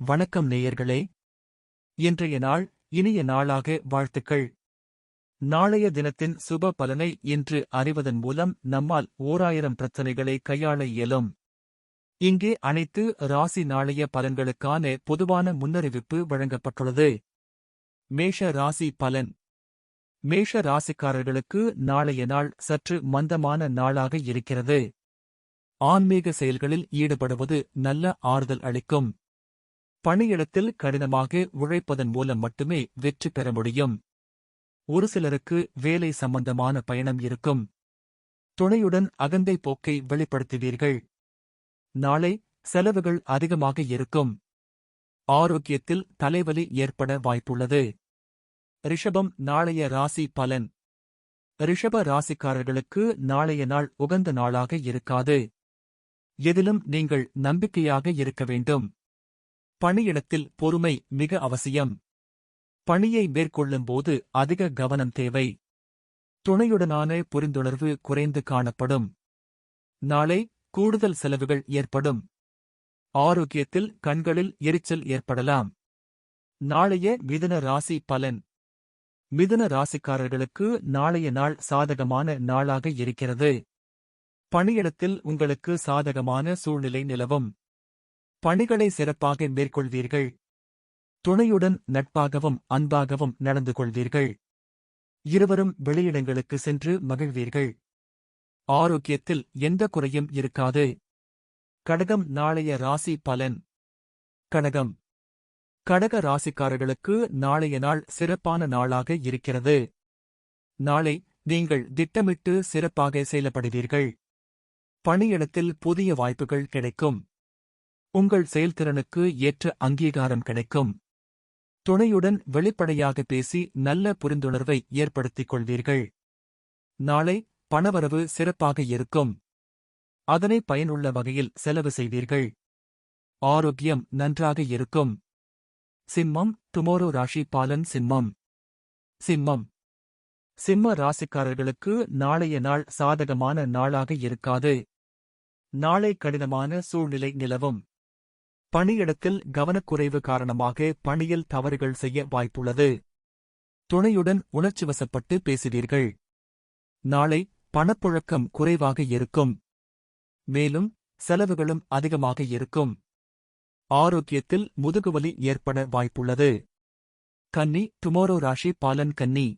வணக்கம் நேயர்களே. இன்றைய நாள் இனிய நாளாக வாழ்த்துக்கள். நாளைய தினத்தின் சுப பலனை இன்று அறிவதன் மூலம் நம்மால் ஓராயிரம் பிரச்சனைகளை கையாள இயலும். இங்கே அனைத்து ராசி நாளைய பலன்களுக்கான பொதுவான முன்னறிவிப்பு வழங்கப்பட்டுள்ளது. மேஷ ராசி பலன். மேஷ ராசிக்காரர்களுக்கு நாளைய நாள் சற்று மந்தமான நாளாக இருக்கிறது. ஆன்மீக செயல்களில் ஈடுபடுவது நல்ல ஆறுதல் அளிக்கும். பணியிடத்தில் கடினமாக உழைப்பதன் மூலம் மட்டுமே வெற்றி பெற முடியும். ஒரு சிலருக்கு வேலை சம்பந்தமான பயணம் இருக்கும். துணையுடன் அகந்தை போக்கை வெளிப்படுத்துவீர்கள். நாளை செலவுகள் அதிகமாக இருக்கும். ஆரோக்கியத்தில் தலைவலி ஏற்பட வாய்ப்புள்ளது. ரிஷபம் நாளைய ராசி பலன். ரிஷப ராசிக்காரர்களுக்கு நாளைய நாள் உகந்த நாளாக இருக்காது. எதிலும் நீங்கள் நம்பிக்கையாக இருக்க வேண்டும். பணியிடத்தில் பொறுமை மிக அவசியம். பணியை மேற்கொள்ளும்போது அதிக கவனம் தேவை. துணையுடனான புரிந்துணர்வு குறைந்து காணப்படும். நாளை கூடுதல் செலவுகள் ஏற்படும். ஆரோக்கியத்தில் கண்களில் எரிச்சல் ஏற்படலாம். நாளைய மிதுன ராசி பலன். மிதுன ராசிக்காரர்களுக்கு நாளைய நாள் சாதகமான நாளாக இருக்கிறது. பணியிடத்தில் உங்களுக்கு சாதகமான சூழ்நிலை நிலவும். பணிகளை சிறப்பாக மேற்கொள்வீர்கள். துணையுடன் நட்பாகவும் அன்பாகவும் நடந்து கொள்வீர்கள். இருவரும் வெளியிடங்களுக்கு சென்று மகிழ்வீர்கள். ஆரோக்கியத்தில் எந்த குறையும் இருக்காது. கடகம் நாளைய ராசி பலன். கடகம். கடக ராசிக்காரர்களுக்கு நாளைய நாள் சிறப்பான நாளாக இருக்கிறது. நாளை நீங்கள் திட்டமிட்டு சிறப்பாக செயல்படுவீர்கள். பணியிடத்தில் புதிய வாய்ப்புகள் கிடைக்கும். உங்கள் செயல்திறனுக்கு ஏற்ற அங்கீகாரம் கிடைக்கும். துணையுடன் வெளிப்படையாக பேசி நல்ல புரிந்துணர்வை ஏற்படுத்திக் கொள்வீர்கள். நாளை பணவரவு சிறப்பாக இருக்கும். அதனை பயனுள்ள வகையில் செலவு செய்வீர்கள். ஆரோக்கியம் நன்றாக இருக்கும். சிம்மம் டுமோரோ ராஷி பாலன் சிம்மம். சிம்மம். சிம்ம ராசிக்காரர்களுக்கு நாளைய நாள் சாதகமான நாளாக இருக்காது. நாளை கடினமான சூழ்நிலை நிலவும். பணியிடத்தில் கவனக்குறைவு காரணமாக பணியில் தவறுகள் செய்ய வாய்ப்புள்ளது. துணையுடன் உணர்ச்சிவசப்பட்டு பேசுவீர்கள். நாளை பணப்புழக்கம் குறைவாக இருக்கும். மேலும் செலவுகளும் அதிகமாக இருக்கும். ஆரோக்கியத்தில் முதுகுவலி ஏற்பட வாய்ப்புள்ளது. கன்னி டுமோரோ ராஷி பாலன் கன்னி.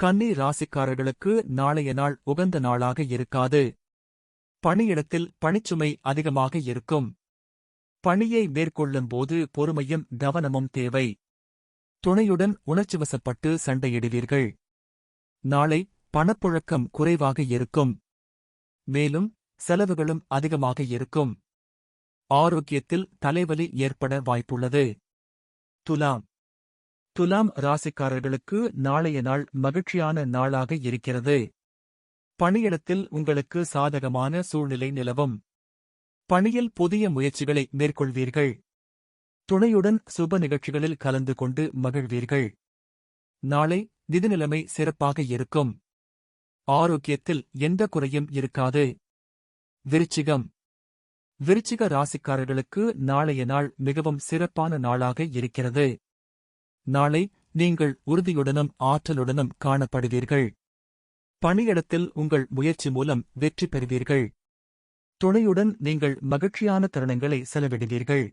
கன்னி ராசிக்காரர்களுக்கு நாளைய நாள் உகந்த நாளாக இருக்காது. பணியிடத்தில் பணிச்சுமை அதிகமாக இருக்கும். பணியை மேற்கொள்ளும்போது பொறுமையும் கவனமும் தேவை. துணையுடன் உணர்ச்சிவசப்பட்டு சண்டையிடுவீர்கள். நாளை பணப்புழக்கம் குறைவாக இருக்கும். மேலும் செலவுகளும் அதிகமாக இருக்கும். ஆரோக்கியத்தில் தலைவலி ஏற்பட வாய்ப்புள்ளது. துலாம். துலாம் ராசிக்காரர்களுக்கு நாளைய நாள் மகிழ்ச்சியான நாளாக இருக்கிறது. பணியிடத்தில் உங்களுக்கு சாதகமான சூழ்நிலை நிலவும். பணியில் புதிய முயற்சிகளை மேற்கொள்வீர்கள். துணையுடன் சுப நிகழ்ச்சிகளில் கலந்து கொண்டு மகிழ்வீர்கள். நாளை நிதி நிலைமை சிறப்பாக இருக்கும். ஆரோக்கியத்தில் எந்த குறையும் இருக்காது. விருச்சிகம். விருச்சிக ராசிக்காரர்களுக்கு நாளைய நாள் மிகவும் சிறப்பான நாளாக இருக்கிறது. நாளை நீங்கள் உறுதியுடனும் ஆற்றலுடனும் காணப்படுவீர்கள். பணியிடத்தில் உங்கள் முயற்சி மூலம் வெற்றி பெறுவீர்கள். துணையுடன் நீங்கள் மகிழ்ச்சியான தருணங்களை செலவிடுவீர்கள்.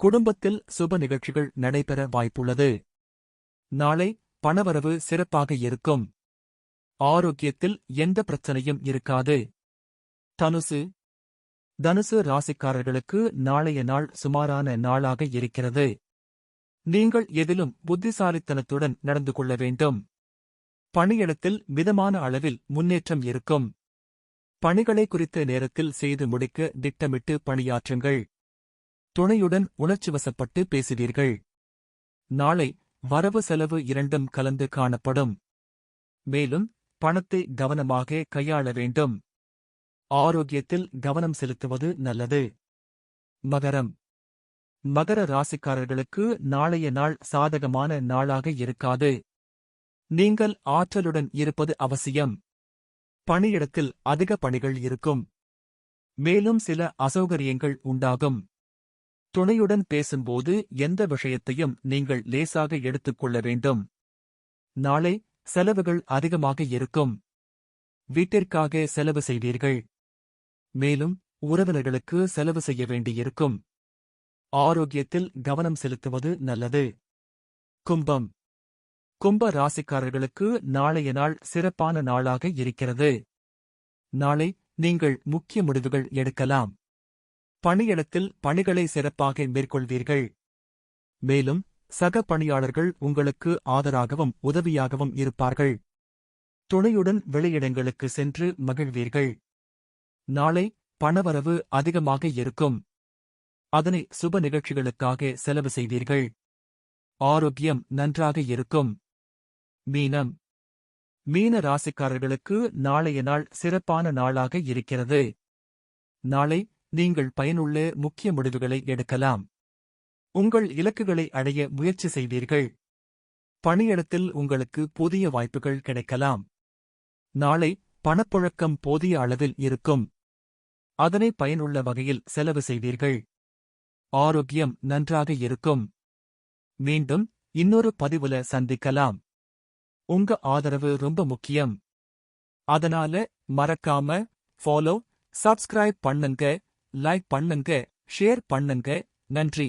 குடும்பத்தில் சுப நிகழ்ச்சிகள் நடைபெற வாய்ப்புள்ளது. நாளை பணவரவு சிறப்பாக இருக்கும். ஆரோக்கியத்தில் எந்த பிரச்சனையும் இருக்காது. தனுசு. தனுசு ராசிக்காரர்களுக்கு நாளைய நாள் சுமாரான நாளாக இருக்கிறது. நீங்கள் எதிலும் புத்திசாலித்தனத்துடன் நடந்து கொள்ள வேண்டும். பணியிடத்தில் மிதமான அளவில் முன்னேற்றம் இருக்கும். பணிகளை குறித்த நேரத்தில் செய்து முடிக்க திட்டமிட்டு பணியாற்றுங்கள். துணையுடன் உணர்ச்சிவசப்பட்டு பேசுவீர்கள். நாளை வரவு செலவு இரண்டும் கலந்து காணப்படும். மேலும் பணத்தை கவனமாக கையாள வேண்டும். ஆரோக்கியத்தில் கவனம் செலுத்துவது நல்லது. மகரம். மகர ராசிக்காரர்களுக்கு நாளைய நாள் சாதகமான நாளாக இருக்காது. நீங்கள் ஆற்றலுடன் இருப்பது அவசியம். பணியிடத்தில் அதிக பணிகள் இருக்கும். மேலும் சில அசௌகரியங்கள் உண்டாகும். துணையுடன் பேசும்போது எந்த விஷயத்தையும் நீங்கள் லேசாக எடுத்துக்கொள்ள வேண்டும். நாளை செலவுகள் அதிகமாக இருக்கும். வீட்டிற்காக செலவு செய்வீர்கள். மேலும் உறவினர்களுக்கு செலவு செய்ய வேண்டியிருக்கும். ஆரோக்கியத்தில் கவனம் செலுத்துவது நல்லது. கும்பம். கும்ப ராசிக்காரர்களுக்கு நாளைய நாள் சிறப்பான நாளாக இருக்கிறது. நாளை நீங்கள் முக்கிய முடிவுகள் எடுக்கலாம். பணியிடத்தில் பணிகளை சிறப்பாக மேற்கொள்வீர்கள். மேலும் சக பணியாளர்கள் உங்களுக்கு ஆதராகவும் உதவியாகவும் இருப்பார்கள். துணையுடன் வெளியிடங்களுக்கு சென்று மகிழ்வீர்கள். நாளை பணவரவு அதிகமாக இருக்கும். அதனை சுப நிகழ்ச்சிகளுக்காக செலவு செய்வீர்கள். ஆரோக்கியம் நன்றாக இருக்கும். மீனம். மீன ராசிக்காரர்களுக்கு நாளைய நாள் சிறப்பான நாளாக இருக்கிறது. நாளை நீங்கள் பயனுள்ள முக்கிய முடிவுகளை எடுக்கலாம். உங்கள் இலக்குகளை அடைய முயற்சி செய்வீர்கள் பணியிடத்தில் உங்களுக்கு புதிய வாய்ப்புகள் கிடைக்கலாம். நாளை பணப்புழக்கம் போதிய அளவில் இருக்கும். அதனை பயனுள்ள வகையில் செலவு செய்வீர்கள் ஆரோக்கியம் நன்றாக இருக்கும். மீண்டும் இன்னொரு பதிவுல சந்திக்கலாம். உங்க ஆதரவு ரொம்ப முக்கியம். அதனால மறக்காம ஃபாலோ சப்ஸ்கிரைப் பண்ணுங்க லைக் பண்ணுங்க ஷேர் பண்ணுங்க. நன்றி.